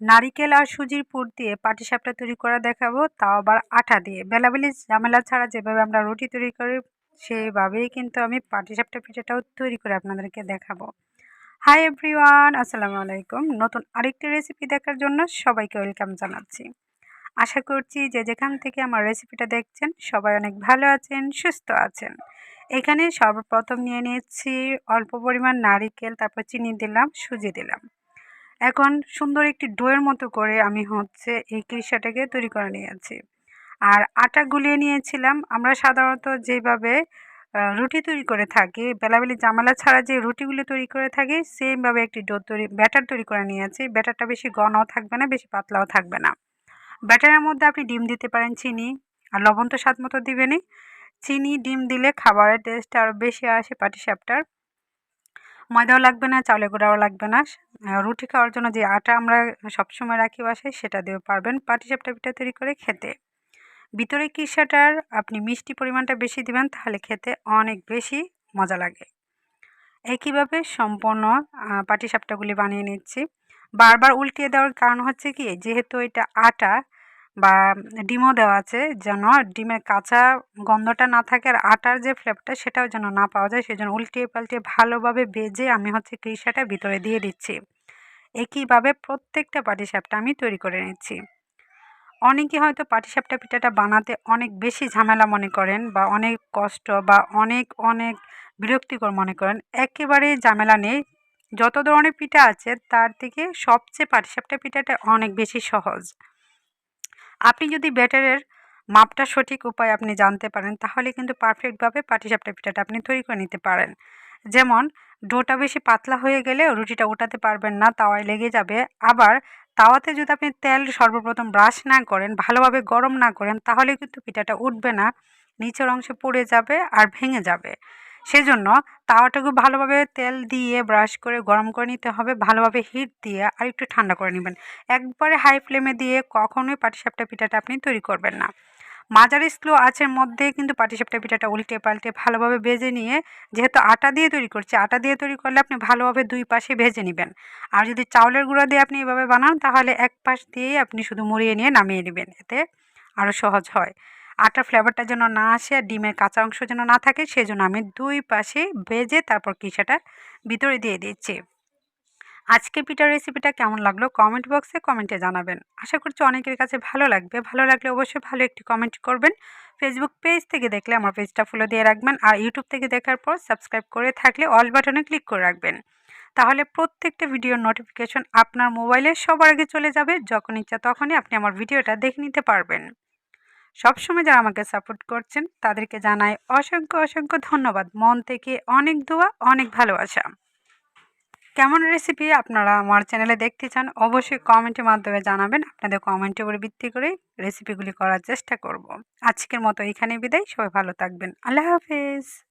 নারিকেল আর সুজির পুর দিয়ে পাটিসাপটা তৈরি করে দেখাবো, তাও আবার আটা দিয়ে। বেলাবেলি ঝামেলা ছাড়া যেভাবে আমরা রুটি তৈরি করি সেইভাবেই কিন্তু আমি পাটিসাপটা পিঠাটাও তৈরি করে আপনাদেরকে দেখাবো। হাই এভরিওয়ান আসসালামু আলাইকুম। নতুন আরেকটি রেসিপি দেখার জন্য সবাইকে ওয়েলকাম জানাচ্ছি। আশা করছি যে যেখান থেকে আমার রেসিপিটা দেখছেন, সবাই অনেক ভালো আছেন, সুস্থ আছেন। এখানে সর্বপ্রথম নিয়ে নিয়েছি, অল্প পরিমাণ নারিকেল, তারপর চিনি দিলাম, সুজি দিলাম। এখন সুন্দর একটি ডোয়ের মতো করে আমি হচ্ছে এই কিরসাটাকে তৈরি করে নিয়েছি আর আটা গুলিয়ে নিয়েছিলাম। আমরা সাধারণত যেভাবে রুটি তৈরি করে থাকি, বেলাবেলি জামালা ছাড়া যে রুটিগুলি তৈরি করে থাকি, সেমভাবে একটি ডো তৈরি, ব্যাটার তৈরি করে নিয়েছি ব্যাটারটা বেশি ঘনও থাকবে না, বেশি পাতলাও থাকবে না। ব্যাটারের মধ্যে আপনি ডিম দিতে পারেন চিনি, আর লবণ তো স্বাদ মতো দিবেনই। চিনি, ডিম দিলে খাবারের টেস্ট আরও বেশি আসে পাটিসাপটার। ময়দাও লাগবে না চাউলে গুঁড়াও লাগবে না। রুটি খাওয়ার জন্য যে আটা আমরা সবসময় রাখি বাসায়, সেটা দিয়ে পারবেন। পাটিসাপটা পিঠা তৈরি করে খেতে। ভিতরে কিসাটার আপনি মিষ্টি পরিমাণটা বেশি দিবেন, তাহলে খেতে অনেক বেশি মজা লাগে। একইভাবে সম্পূর্ণ পাটিসাপটাগুলি বানিয়ে নিচ্ছি। বারবার উল্টিয়ে দেওয়ার কারণ হচ্ছে কি, যেহেতু এটা আটা বা ডিমও দেওয়া আছে যেন ডিমের কাঁচা গন্ধটা না থাকে আর আটার যে ফ্লেভারটা সেটাও যেন না পাওয়া যায়, সেই জন্য উল্টিয়ে পাল্টিয়ে ভালোভাবে বেজে আমি হচ্ছে ক্রিসাটা ভিতরে দিয়ে দিচ্ছি। একইভাবে প্রত্যেকটা পাটিসাপটা আমি তৈরি করে নিচ্ছি। অনেকে হয়তো পাটিসাপটা পিঠাটা বানাতে অনেক বেশি ঝামেলা মনে করেন বা অনেক কষ্ট বা অনেক অনেক বিরক্তিকর মনে করেন, একেবারে ঝামেলা নেই। যত ধরনের পিঠা আছে তার থেকে সবচেয়ে পাটিসাপটা পিঠাটা অনেক বেশি সহজ। আপনি যদি ব্যাটারের মাপটা সঠিক উপায় আপনি জানতে পারেন, তাহলে কিন্তু পারফেক্টভাবে পাটিসাপটা পিঠাটা আপনি তৈরি করে নিতে পারেন। যেমন, ডোটা বেশি পাতলা হয়ে গেলে রুটিটা ওঠাতে পারবেন না, তাওয়ায় লেগে যাবে। আবার তাওয়াতে যদি আপনি তেল সর্বপ্রথম ব্রাশ না করেন, ভালোভাবে গরম না করেন, তাহলে কিন্তু পিঠাটা উঠবে না, নিচের অংশে পড়ে যাবে আর ভেঙে যাবে। সেজন্য তাওয়াটাকে ভালোভাবে তেল দিয়ে ব্রাশ করে গরম করে নিতে হবে, ভালোভাবে হিট দিয়ে আর একটু ঠান্ডা করে নেবেন। একবারে হাই ফ্লেমে দিয়ে কখনোই পাটিসাপটা পিঠাটা আপনি তৈরি করবেন না। মাঝারি স্লো আঁচের মধ্যে কিন্তু পাটিসাপটা পিঠাটা উল্টে পাল্টে ভালোভাবে ভেজে নিয়ে, যেহেতু আটা দিয়ে তৈরি করছি, আটা দিয়ে তৈরি করলে আপনি ভালোভাবে দুই পাশে ভেজে নেবেন। আর যদি চাউলের গুঁড়া দিয়ে আপনি এভাবে বানান, তাহলে এক পাশ দিয়েই আপনি শুধু মুড়িয়ে নিয়ে নামিয়ে নেবেন, এতে আরও সহজ হয়। আটার ফ্লেভারটা যেন না আসে আর ডিমের কাঁচা অংশ যেন না থাকে সেই জন্য আমি দুই পাশে ভেজে তারপর কিসাটা ভিতরে দিয়ে দিচ্ছি। আজকে পিঠার রেসিপিটা কেমন লাগল কমেন্ট বক্সে কমেন্টে জানাবেন। আশা করছি অনেকের কাছে ভালো লাগবে। ভালো লাগলে অবশ্যই ভালো একটি কমেন্ট করবেন। ফেসবুক পেজ থেকে দেখলে আমার পেজটা ফলো দিয়ে রাখবেন আর ইউটিউব থেকে দেখার পর সাবস্ক্রাইব করে থাকলে অল বাটনে ক্লিক করে রাখবেন। তাহলে প্রত্যেকটা ভিডিওর নোটিফিকেশন আপনার মোবাইলে সবার আগে চলে যাবে, যখন ইচ্ছা তখনই আপনি আমার ভিডিওটা দেখে নিতে পারবেন। সবসময় যারা আমাকে সাপোর্ট করছেন, তাদেরকে জানাই অসংখ্য অসংখ্য ধন্যবাদ। মন থেকে অনেক দোয়া, অনেক ভালোবাসা। কেমন রেসিপি আপনারা আমার চ্যানেলে দেখতে চান, অবশ্যই কমেন্টের মাধ্যমে জানাবেন। আপনাদের কমেন্টের উপরে ভিত্তি করে রেসিপিগুলি করার চেষ্টা করব। আজকের মতো এখানে বিদায়। সবাই ভালো থাকবেন। আল্লাহ হাফেজ।